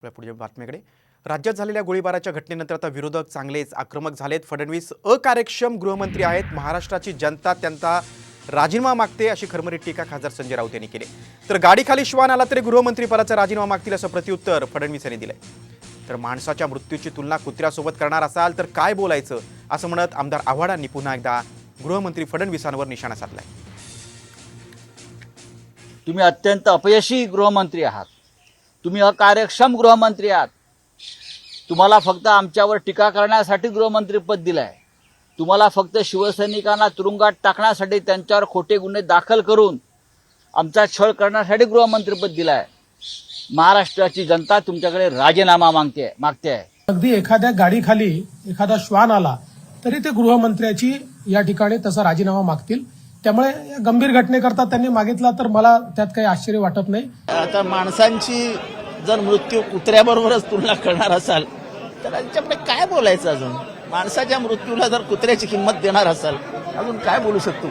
आपल्या पुढच्या बातमीकडे. राज्यात झालेल्या गोळीबाराच्या घटनेनंतर आता विरोधक चांगलेच आक्रमक झालेत. फडणवीस अकार्यक्षम गृहमंत्री आहेत. महाराष्ट्राची जनता त्यांचा राजीनामा मागते अशी खरमरी टीका खासदार संजय राऊत यांनी केली. तर गाडीखाली श्वान आला तरी गृहमंत्रीपदाचा राजीनामा मागतील असं प्रत्युत्तर फडणवीस यांनी दिलंय. तर माणसाच्या मृत्यूची तुलना कुत्र्यासोबत करणार असाल तर काय बोलायचं? असं म्हणत आमदार आव्हाडांनी पुन्हा एकदा गृहमंत्री फडणवीसांवर निशाणा साधलाय. तुम्ही अत्यंत अपयशी गृहमंत्री आहात. तुम्ही अकार्यक्षम गृहमंत्री आहात. तुम्हाला फक्त आमच्यावर टीका करण्यासाठी गृहमंत्रीपद दिलंय. तुम्हाला फक्त शिवसैनिकांना तुरुंगात टाकण्यासाठी त्यांच्यावर खोटे गुन्हे दाखल करून आमचा छळ करण्यासाठी गृहमंत्रीपद दिलाय. महाराष्ट्राची जनता तुमच्याकडे राजीनामा मागते मागते. आहे अगदी एखाद्या गाडीखाली एखादा श्वान आला तरी ते गृहमंत्र्याची या ठिकाणी तसा राजीनामा मागतील. त्यामुळे या गंभीर घटनेकरता त्यांनी मागितला तर मला त्यात काही आश्चर्य वाटत नाही. आता माणसांची जर मृत्यू कुत्र्याबरोबरच तुलना करणार असाल तर त्यांच्याकडे काय बोलायचं अजून? माणसाच्या मृत्यूला जर कुत्र्याची किंमत देणार असाल अजून काय बोलू शकतो